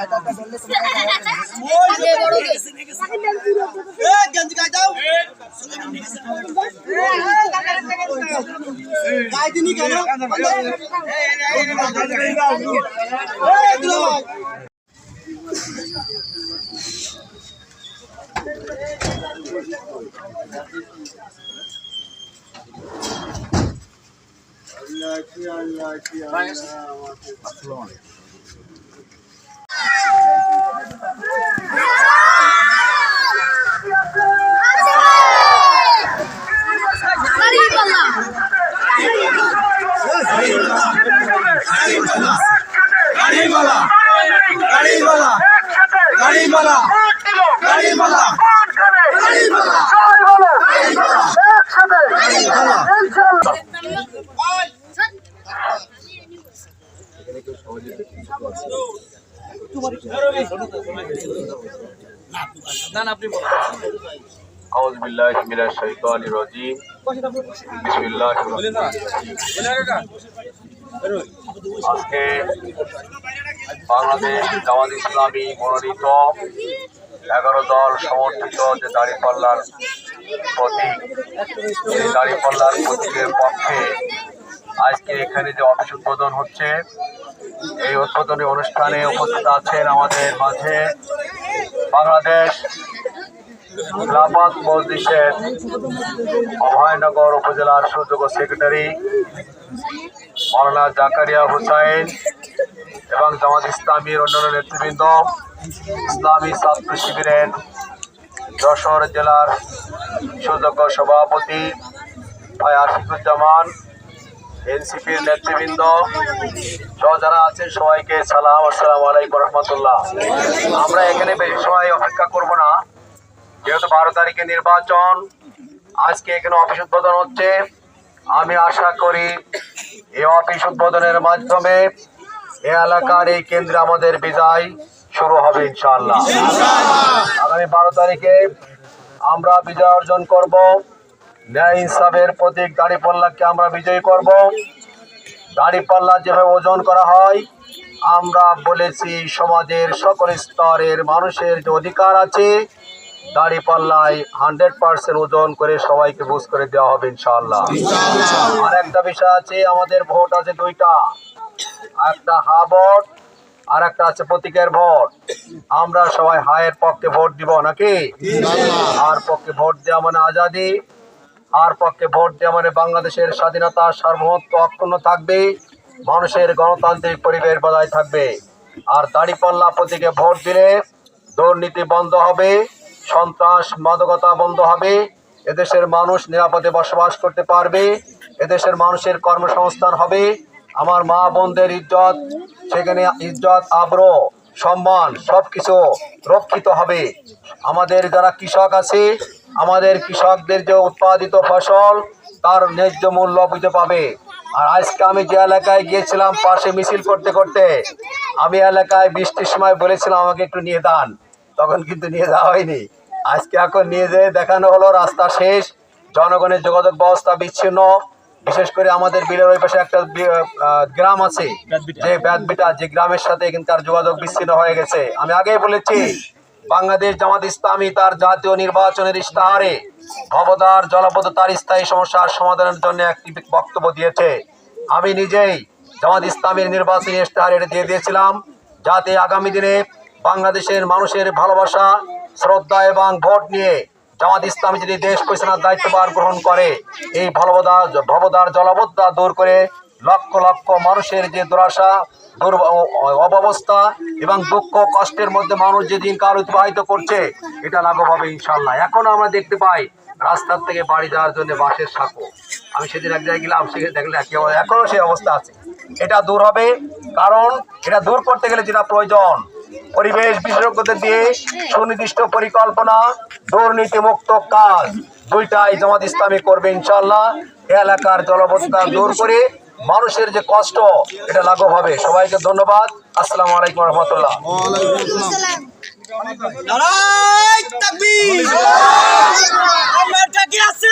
গাড়িওয়ালা গাড়িওয়ালা গাড়িওয়ালা গাড়িওয়ালা أعوذ بالله من الشيطان الرجيم بسم الله الرحمن الرحيم আজকে বাংলাদেশ জামাত ইসলামী মনোনীত এগারো দল সমর্থিত যে দাঁড়িপাল্লার প্রতীক সেই দাঁড়িপাল্লার প্রতীকের পক্ষে আজকে এখানে যে অফিস উদ্বোধন হচ্ছে, এই উদ্বোধনী অনুষ্ঠানে উপস্থিত আছেন আমাদের মাঝে বাংলাদেশ ইসলামাবাদ মসজিদের অভয়নগর উপজেলার সুযোগ্য সেক্রেটারি মৌলানা জাকারিয়া হুসাইন এবং জামাত ইসলামীর অন্যান্য নেতৃবৃন্দ, ইসলামী ছাত্র শিবিরের যশোর জেলার সুযোগ্য সভাপতি ভাই আশিকুজ্জামান এনসিপির নেতৃবৃন্দ যারা আছেন সবাইকে সালাম, আসসালাম আলাইকুম রহমতুল্লাহ। আমরা এখানে বেশি সময় অপেক্ষা করব না, যেহেতু বারো তারিখে নির্বাচন, আজকে এখানে অফিস উদ্বোধন হচ্ছে। আমি আশা করি এই অফিস উদ্বোধনের মাধ্যমে এ এলাকার এই কেন্দ্রে আমাদের বিজয় শুরু হবে, ইনশাআল্লাহ। আগামী বারো তারিখে আমরা বিজয় অর্জন করব। ন্যায় ইনসাফের প্রতীক দাঁড়িপাল্লাকে আমরা বিজয়ী করব। দাঁড়িপাল্লা যেভাবে ওজন করা হয় আমরা বলেছি সমাজের সকল স্তরের মানুষের যে অধিকার আছে দাঁড়িপাল্লায় হান্ড্রেড পার্সেন্ট ওজন করে সবাইকে বুঝ করে দেওয়া হবে ইনশাল্লাহ আর একটা বিষয় আছে আমাদের ভোট আছে দুইটা। একটা হা ভোট আর একটা আছে প্রতীকের ভোট। আমরা সবাই হায়ের পক্ষে ভোট দিব নাকি? আর পক্ষে ভোট দেওয়া মানে আজাদি। আর পক্ষে ভোট দেওয়া মানে বাংলাদেশের স্বাধীনতা, সার্বভৌমত্ব অক্ষুণ্ণ থাকবে, মানুষের গণতান্ত্রিক পরিবেশ বজায় থাকবে। আর দাড়িপাল্লা প্রতীকে ভোট দিলে দুর্নীতি বন্ধ হবে, সন্ত্রাস, মাদকতা বন্ধ হবে, এদেশের মানুষ নিরাপদে বসবাস করতে পারবে, এদেশের মানুষের কর্মসংস্থান হবে। আমার মা বোনদের ইজ্জত, সেখানে ইজ্জত, আব্র, সম্মান সব কিছু রক্ষিত হবে। আমাদের যারা কৃষক আছে আমাদের কৃষকদের যে উৎপাদিত ফসল তার ন্যায্য মূল্য বুঝতে পাবে। আর আজকে আমি যে এলাকায় গিয়েছিলাম পাশে মিছিল করতে করতে আমি এলাকায় বৃষ্টির সময় বলেছিলাম আমাকে একটু নিয়ে দান তখন কিন্তু নিয়ে যাওয়া হয়নি। আজকে এখন নিয়ে যেয়ে দেখানো হলো রাস্তা শেষ। জনগণের যোগাযোগ ব্যবস্থা বিচ্ছিন্ন। বিশেষ করে আমাদের বিলের ওই পাশে একটা গ্রাম আছে যে ব্যাদবিটা যে গ্রামের সাথে কিন্তু তার যোগাযোগ বিচ্ছিন্ন হয়ে গেছে। আমি আগেই বলেছি বাংলাদেশ জামাত ইসলামী তার জাতীয় নির্বাচনের ইস্তাহারে ভবদার জলপথ তার স্থায়ী সমস্যার সমাধানের জন্য একটি বক্তব্য দিয়েছে। আমি নিজেই জামাত ইসলামের নির্বাচনী ইস্তাহার এটা দিয়ে দিয়েছিলাম যাতে আগামী দিনে বাংলাদেশের মানুষের ভালোবাসা, শ্রদ্ধা এবং ভোট নিয়ে জামাত ইসলামী যদি দেশ পরিচালনার দায়িত্বভার গ্রহণ করে, এই ভবদার ভবদার জলবদ্ধা দূর করে লক্ষ লক্ষ মানুষের যে দুরাশা, দুর অব্যবস্থা এবং দুঃখ, কষ্টের মধ্যে মানুষ যে দিনকাল অতিবাহিত করছে, এটা লাঘব হবে ইনশাল্লাহ এখন আমরা দেখতে পাই, রাস্তার থেকে বাড়ি যাওয়ার জন্য বাসের সাঁকো। আমি সেদিন এক জায়গায় গেলাম সেখানে দেখলে একই অবস্থা, এখনও সেই অবস্থা আছে। এটা দূর হবে, কারণ এটা দূর করতে গেলে যেটা প্রয়োজন, পরিবেশ বিশেষজ্ঞদের দিয়ে সুনির্দিষ্ট পরিকল্পনা, দুর্নীতিমুক্ত কাজ, দুইটাই জামাত ইসলামী করবে ইনশাল্লাহ এলাকার জলবদ্ধতা দূর করে মানুষের যে কষ্ট এটা লাঘব হবে। সবাইকে ধন্যবাদ। আসসালাম আলাইকুম রহমতুল্লাহ। আমার আছে